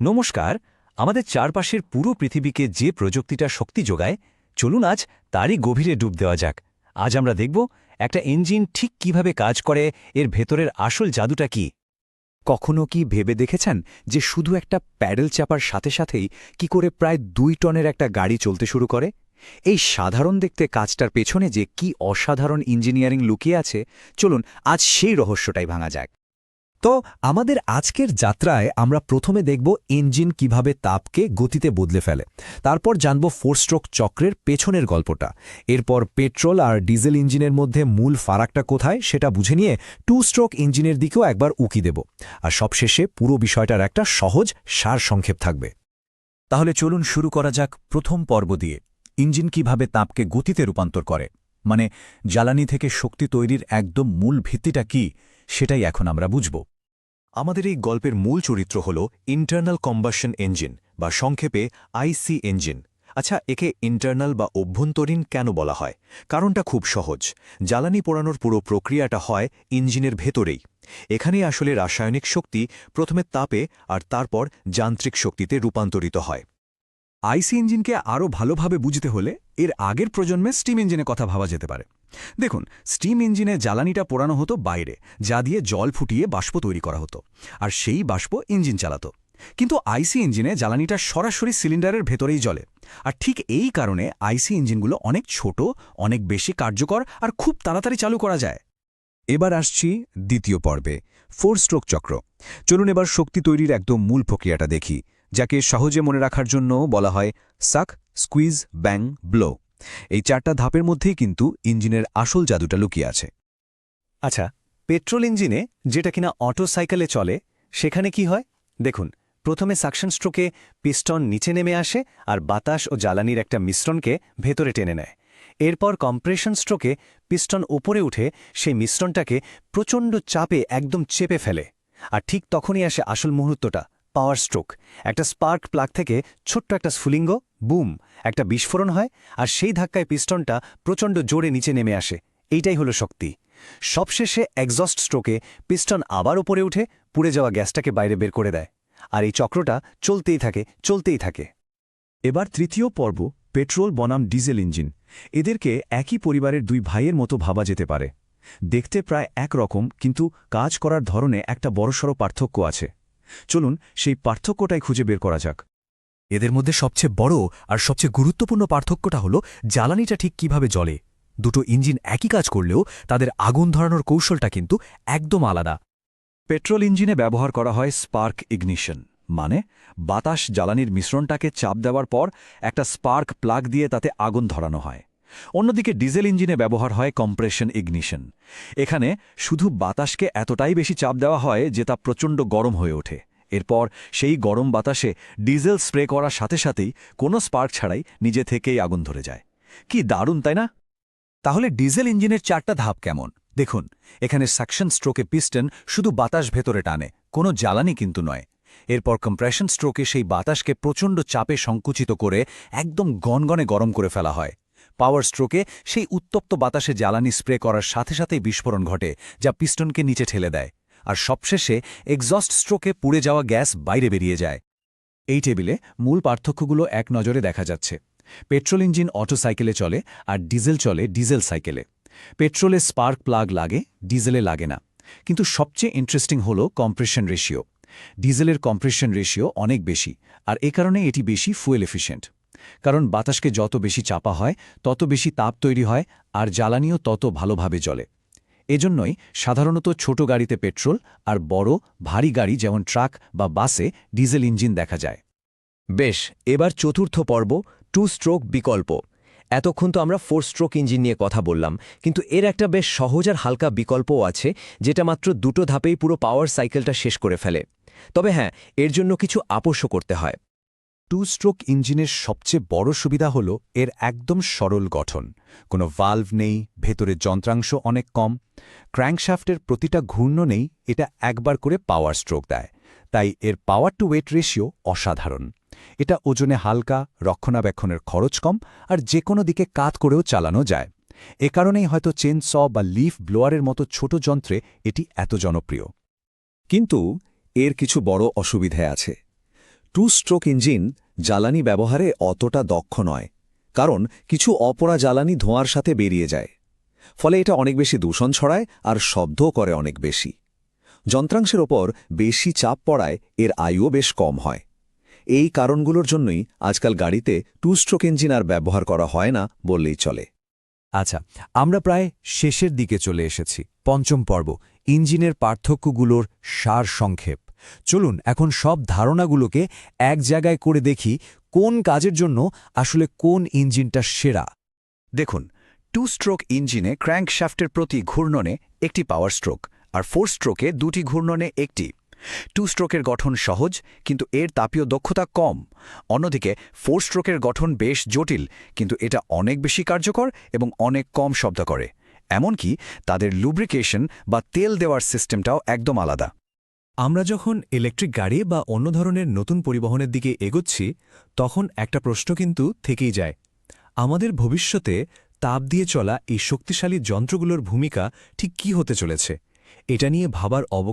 নমস্কার, আমাদের চারপাশের পুরো পৃথিবীকে যে প্রযুক্তিটা শক্তি যোগায়, চলুন আজ তারই গভীরে ডুব দেওয়া যাক। আজ আমরা দেখব একটা ইঞ্জিন ঠিক কীভাবে কাজ করে, এর ভেতরের আসল জাদুটা কি। কখনো কি ভেবে দেখেছেন যে শুধু একটা প্যাডেল চাপার সাথে সাথেই কি করে প্রায় দুই টনের একটা গাড়ি চলতে শুরু করে? এই সাধারণ দেখতে কাজটার পেছনে যে কি অসাধারণ ইঞ্জিনিয়ারিং লুকিয়ে আছে, চলুন আজ সেই রহস্যটাই ভাঙা যাক। তো আমাদের আজকের যাত্রায় আমরা প্রথমে দেখব ইঞ্জিন কীভাবে তাপকে গতিতে বদলে ফেলে। তারপর জানব ফোর স্ট্রোক চক্রের পেছনের গল্পটা। এরপর পেট্রোল আর ডিজেল ইঞ্জিনের মধ্যে মূল ফারাকটা কোথায় সেটা বুঝে নিয়ে টু স্ট্রোক ইঞ্জিনের দিকেও একবার উকি দেব। আর সবশেষে পুরো বিষয়টার একটা সহজ সার সংক্ষেপ থাকবে। তাহলে চলুন শুরু করা যাক প্রথম পর্ব দিয়ে। ইঞ্জিন কীভাবে তাপকে গতিতে রূপান্তর করে? মানে জ্বালানি থেকে শক্তি তৈরির একদম মূল ভিত্তিটা কি? সেটাই এখন আমরা বুঝব। আমাদের এই গল্পের মূল চরিত্র হল ইন্টারনাল কম্বাসন ইঞ্জিন বা সংক্ষেপে আইসি ইঞ্জিন আচ্ছা একে ইন্টারনাল বা অভ্যন্তরীণ কেন বলা হয়? কারণটা খুব সহজ। জ্বালানি পোড়ানোর পুরো প্রক্রিয়াটা হয় ইঞ্জিনের ভেতরেই। এখানে আসলে রাসায়নিক শক্তি প্রথমে তাপে আর তারপর যান্ত্রিক শক্তিতে রূপান্তরিত হয়। আইসি ইঞ্জিনকে আরও ভালোভাবে বুঝতে হলে এর আগের প্রজন্মে স্টিম ইঞ্জিনের কথা ভাবা যেতে পারে। দেখুন, স্টিম ইঞ্জিনে জ্বালানিটা পোড়ানো হতো বাইরে, যা দিয়ে জল ফুটিয়ে বাষ্প তৈরি করা হতো, আর সেই বাষ্প ইঞ্জিন চালাতো। কিন্তু আইসি ইঞ্জিনে জ্বালানিটা সরাসরি সিলিন্ডারের ভেতরেই জ্বলে, আর ঠিক এই কারণে আইসি ইঞ্জিনগুলো অনেক ছোট, অনেক বেশি কার্যকর, আর খুব তাড়াতাড়ি চালু করা যায়। এবার আসছি দ্বিতীয় পর্বে, ফোর স্ট্রোক চক্র। চলুন এবার শক্তি তৈরির একদম মূল প্রক্রিয়াটা দেখি। যাকে সহজে মনে রাখার জন্য বলা হয় সাক স্কুইজ ব্যাং ব্লো। এই চারটা ধাপের মধ্যেই কিন্তু ইঞ্জিনের আসল জাদুটা লুকিয়ে আছে। আচ্ছা পেট্রোল ইঞ্জিনে যেটা কিনা অটো সাইকেলে চলে, সেখানে কি হয়? দেখুন, প্রথমে সাকশন স্ট্রোকে পিস্টন নিচে নেমে আসে আর বাতাস ও জ্বালানির একটা মিশ্রণকে ভেতরে টেনে নেয়। এরপর কম্প্রেশন স্ট্রোকে পিস্টন ওপরে উঠে সেই মিশ্রণটাকে প্রচণ্ড চাপে একদম চেপে ফেলে। আর ঠিক তখনই আসে আসল মুহূর্তটা। Power stroke. একটা স্পার্ক প্লাগ থেকে ছোট্ট একটা স্ফুলিঙ্গ, বুম, একটা বিস্ফোরণ হয় আর সেই ধাক্কায় পিস্টনটা প্রচণ্ড জোরে নিচে নেমে আসে। এইটাই হলো শক্তি। সবশেষে এক্সস্ট স্ট্রোকে পিস্টন আবার ওপরে উঠে পুড়ে যাওয়া গ্যাসটাকে বাইরে বের করে দেয়। আর এই চক্রটা চলতেই থাকে চলতেই থাকে। এবার তৃতীয় পর্ব, পেট্রোল বনাম ডিজেল ইঞ্জিন। এদেরকে একই পরিবারের দুই ভাইয়ের মতো ভাবা যেতে পারে। দেখতে প্রায় এক রকম কিন্তু কাজ করার ধরনে একটা বড়সড় পার্থক্য আছে। চলুন সেই পার্থক্যটাই খুঁজে বের করা যাক। এদের মধ্যে সবচেয়ে বড় আর সবচেয়ে গুরুত্বপূর্ণ পার্থক্যটা হল, জ্বালানিটা ঠিক কীভাবে জ্বলে। দুটো ইঞ্জিন একই কাজ করলেও তাদের আগুন ধরানোর কৌশলটা কিন্তু একদম আলাদা। পেট্রোল ইঞ্জিনে ব্যবহার করা হয় স্পার্ক ইগনিশন মানে বাতাস জ্বালানির মিশ্রণটাকে চাপ দেওয়ার পর একটা স্পার্ক প্লাগ দিয়ে তাতে আগুন ধরানো হয়। অন্যদিকে ডিজেল ইঞ্জিনে ব্যবহার হয় কম্প্রেশন ইগনিশন। এখানে শুধু বাতাসকে এতটাই বেশি চাপ দেওয়া হয় যে তা প্রচণ্ড গরম হয়ে ওঠে। এরপর সেই গরম বাতাসে ডিজেল স্প্রে করার সাথে সাথেই কোনো স্পার্ক ছাড়াই নিজে থেকেই আগুন ধরে যায়। কি দারুণ, তাই না? তাহলে ডিজেল ইঞ্জিনের চারটা ধাপ কেমন? দেখুন, এখানে সাকশন স্ট্রোকে পিস্টন শুধু বাতাস ভেতরে টানে, কোনো জ্বালানি কিন্তু নয়। এরপর কম্প্রেশন স্ট্রোকে সেই বাতাসকে প্রচণ্ড চাপে সংকুচিত করে একদম গনগনে গরম করে ফেলা হয়। পাওয়ার স্ট্রোকে সেই উত্তপ্ত বাতাসে জ্বালানি স্প্রে করার সাথে সাথেই বিস্ফোরণ ঘটে, যা পিস্টনকে নিচে ঠেলে দেয়। আর সবশেষে এক্সস্ট স্ট্রোকে পুড়ে যাওয়া গ্যাস বাইরে বেরিয়ে যায়। এই টেবিলে মূল পার্থক্যগুলো এক নজরে দেখা যাচ্ছে। পেট্রোল ইঞ্জিন অটো সাইকেলে চলে আর ডিজেল চলে ডিজেল সাইকেলে। পেট্রোলে স্পার্ক প্লাগ লাগে, ডিজেলে লাগে না। কিন্তু সবচেয়ে ইন্টারেস্টিং হল কম্প্রেশন রেশিও। ডিজেলের কম্প্রেশন রেশিও অনেক বেশি, আর এ কারণে এটি বেশি ফুয়েল এফিশিয়েন্ট। কারণ বাতাসকে যত বেশি চাপা হয়, তত বেশি তাপ তৈরি হয় আর জ্বালানিও তত ভালোভাবে জ্বলে। এজন্যই সাধারণত ছোট গাড়িতে পেট্রোল আর বড় ভারী গাড়ি যেমন ট্রাক বা বাসে ডিজেল ইঞ্জিন দেখা যায়। বেশ, এবার চতুর্থ পর্ব টু স্ট্রোক বিকল্প। এতক্ষণ তো আমরা ফোর স্ট্রোক ইঞ্জিন নিয়ে কথা বললাম, কিন্তু এর একটা বেশ সহজ আর হালকা বিকল্পও আছে, যেটা মাত্র দুটো ধাপেই পুরো পাওয়ার সাইকেলটা শেষ করে ফেলে। তবে হ্যাঁ এর জন্য কিছু আপোষও করতে হয়। টু স্ট্রোক ইঞ্জিনের সবচেয়ে বড় সুবিধা হল এর একদম সরল গঠন। কোনো ভালভ নেই, ভেতরে যন্ত্রাংশ অনেক কম। ক্র্যাঙ্কশ্যাফটের প্রতিটা ঘূর্ণ নেই, এটা একবার করে পাওয়ার স্ট্রোক দেয়। তাই এর পাওয়ার টু ওয়েট রেশিও অসাধারণ। এটা ওজনে হালকা, রক্ষণাবেক্ষণের খরচ কম, আর যে কোনো দিকে কাত করেও চালানো যায়। এ কারণেই হয়তো চেন স বা লিফ ব্লোয়ারের মতো ছোট যন্ত্রে এটি এত জনপ্রিয়। কিন্তু এর কিছু বড় অসুবিধে আছে। টু স্ট্রোক ইঞ্জিন জ্বালানি ব্যবহারে অতটা দক্ষ নয়, কারণ কিছু অপরা জ্বালানি ধোঁয়ার সাথে বেরিয়ে যায়। ফলে এটা অনেক বেশি দূষণ ছড়ায় আর শব্দও করে অনেক বেশি। যন্ত্রাংশের ওপর বেশি চাপ পড়ায় এর আয়ুও বেশ কম হয়। এই কারণগুলোর জন্যই আজকাল গাড়িতে টু স্ট্রোক ইঞ্জিন আর ব্যবহার করা হয় না বললেই চলে। আচ্ছা আমরা প্রায় শেষের দিকে চলে এসেছি, পঞ্চম পর্ব, ইঞ্জিনের পার্থক্যগুলোর সার সংক্ষেপ চলুন এখন সব ধারণাগুলোকে এক জায়গায় করে দেখি কোন কাজের জন্য আসলে কোন ইঞ্জিনটা সেরা। দেখুন টু স্ট্রোক ইঞ্জিনে ক্র্যাঙ্কশ্যাফটের প্রতি ঘূর্ণনে একটি পাওয়ার স্ট্রোক আর ফোর স্ট্রোকে দুটি ঘূর্ণনে একটি। টু স্ট্রোকের গঠন সহজ, কিন্তু এর তাপীয় দক্ষতা কম। অন্যদিকে ফোর স্ট্রোকের গঠন বেশ জটিল, কিন্তু এটা অনেক বেশি কার্যকর এবং অনেক কম শব্দ করে। এমনকি তাদের লুব্রিকেশন বা তেল দেওয়ার সিস্টেমটাও একদম আলাদা। আমরা যখন ইলেকট্রিক গাড়ি বা অন্য ধরনের নতুন পরিবহনের দিকে এগোচ্ছি, তখন একটা প্রশ্ন কিন্তু থেকেই যায়। আমাদের ভবিষ্যতে তাপ দিয়ে চলা এই শক্তিশালী যন্ত্রগুলোর ভূমিকা ঠিক কী হতে চলেছে? এটা নিয়ে ভাবার অবকাশ